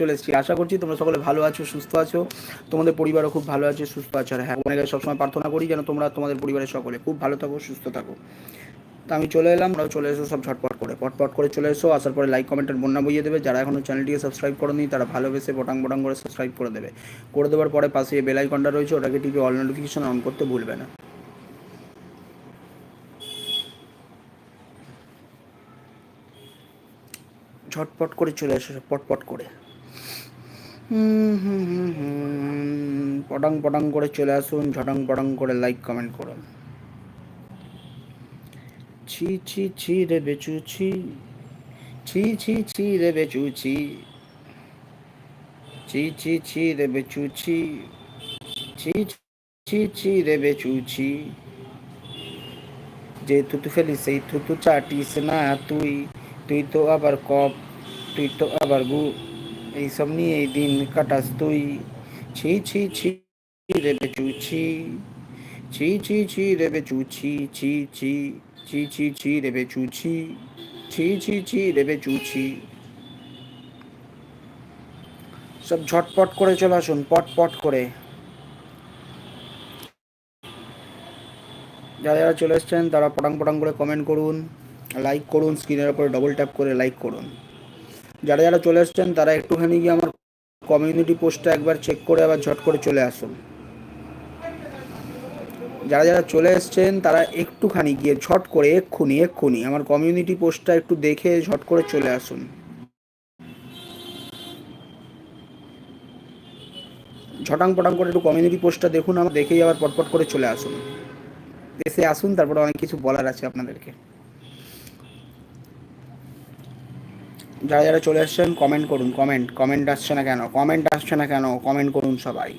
চলে এসেছি। আশা করছি তোমরা সকলে ভালো আছো, সুস্থ আছো। তোমাদের পরিবারও খুব ভালো আছে, সুস্থ আছে। আর হ্যাঁ অনেকে সবসময় প্রার্থনা করি যেন তোমরা তোমাদের পরিবারের সকলে খুব ভালো থাকো, সুস্থ থাকো। তো আমি চলে এলাম ওরাও চলে এসো সব ঝটপট করে। পটপট করে চলে এসো, আসার পরে লাইক কমেন্টের বন্যা বইয়ে দেবে। যারা এখনও চ্যানেলটিকে সাবস্ক্রাইব করেনি, তারা ভালোবেসে বটাং বটাং করে সাবস্ক্রাইব করে দেবে। করে দেওয়ার পরে পাশে বেল আইকনটা রয়েছে, ওটাকে টিপে অল নোটিফিকেশন অন করতে ভুলবে না। ঝটপট করে চলে এসো পটপট করে। পটাং পটাং করে চলে আসুন, ঝটাং পটাং করে লাইক কমেন্ট করুন। ছি ছি ছি রে বেচু, ছি। ছি ছি রে বেচু, ছি। ছি ছি রে বেচু ছি ছি ছি রে বেচু, ছি। যে থুতু ফেলি, সেই থুতু চাটিস না তুই। তুই তো আবার কপ, তুই তো আবার গু। এইসব নিয়ে এই দিন কাটাস তুই ছি ছি ছি রে বেচু ছি ছি ছি রে বেচু ছি ছি ছি ছি ছি রে বেচু ছি ছি ছি রে বেচু ছি সব ঝটপট করে চলে আসুন পট পট করে যারা যারা চলে এসছেন তারা পটাং পটাং করে কমেন্ট করুন লাইক করুন স্ক্রিনের উপরে ডবল ট্যাপ করে লাইক করুন যারা যারা চলে এসছেন তারা একটুখানি গিয়ে আমার কমিউনিটি পোস্টটা একবার চেক করে আবার ঝট করে চলে আসুন। যারা যারা চলে এসছেন, তারা একটুখানি গিয়ে ঝট করে এক্ষুনি এক্ষুনি আমার কমিউনিটি পোস্টটা একটু দেখে ঝট করে চলে আসুন। ঝটাং পটাং করে একটু কমিউনিটি পোস্টটা দেখুন, আমার দেখেই আবার পটপট করে চলে আসুন। এসে আসুন, তারপরে অনেক কিছু বলার আছে আপনাদেরকে। যারা যারা চলে আসছেন কমেন্ট করুন কমেন্ট কমেন্ট আসছে না কেন? কমেন্ট আসছে না কেন? কমেন্ট করুন সবাই।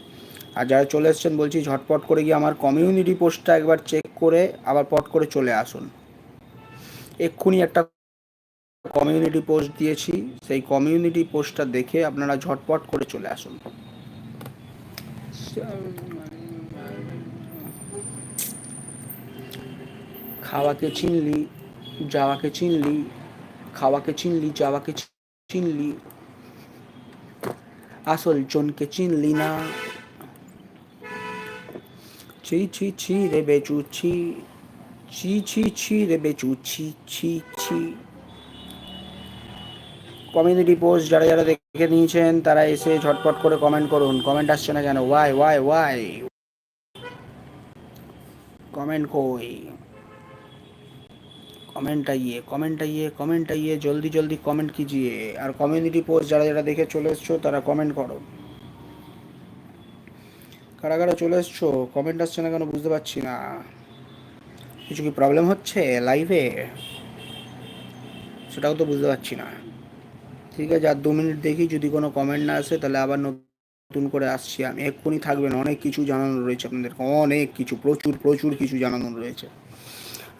আর যারা চলে এসছেন, বলছি ঝটপট করে গিয়ে আমার কমিউনিটি পোস্টটা একবার চেক করে, আবার পট করে চলে আসুন। এক্ষুনি একটা কমিউনিটি পোস্ট দিয়েছি। সেই কমিউনিটি পোস্টটা দেখে আপনারা ঝটপট করে চলে আসুন। খাওয়াকে চিনলি, যাওয়াকে চিনলি খাওয়াকে চিনলি, যাওয়াকে চিনলি। আসল জনকে চিনলি না। ছি ছি ছি রে বেচু ছি। ছি ছি ছি রে বেচু ছি ছি ছি। কমিউনিটি পোস্ট যারা যারা দেখে নিয়েছেন, তারা এসে ঝটপট করে কমেন্ট করুন। কমেন্ট আসছে না কেন? ওয়াই ওয়াই ওয়াই কমেন্ট কই? कमेंट आइए कमेंट आइए कमेंट आइए जल्दी जल्दी कमेंट कीजिए আর কমিউনিটি পোস্ট যারা যারা দেখে চলে এসছো তারা কমেন্ট করো কারা কারা চলে এসছো কমেন্ট আসছে না কেন বুঝতে পারছি না কিছু কি প্রবলেম হচ্ছে লাইভে সেটাও তো বুঝতে পারছি না ঠিক আছে আর দু মিনিট দেখি যদি কোনো কমেন্ট না আসে তাহলে আবার নতুন করে আসছি আমি এক্ষুনি থাকবেন অনেক কিছু জানানো রয়েছে আপনাদেরকে অনেক কিছু প্রচুর প্রচুর কিছু জানানো রয়েছে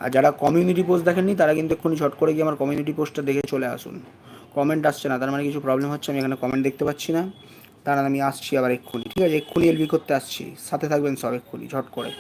আর যারা কমিউনিটি পোস্ট দেখেননি, তারা কিন্তু এক্ষুনি ঝট করে গিয়ে আমার কমিউনিটি পোস্টটা দেখে চলে আসুন। কমেন্ট আসছে না, তার মানে কিছু প্রবলেম হচ্ছে, আমি এখানে কমেন্ট দেখতে পাচ্ছি না। তার আমি আসছি আবার এক্ষুনি, ঠিক আছে? এক্ষুনি এলবি করতে আসছি। সাথে থাকবেন সব এক্ষুনি ঝট করে।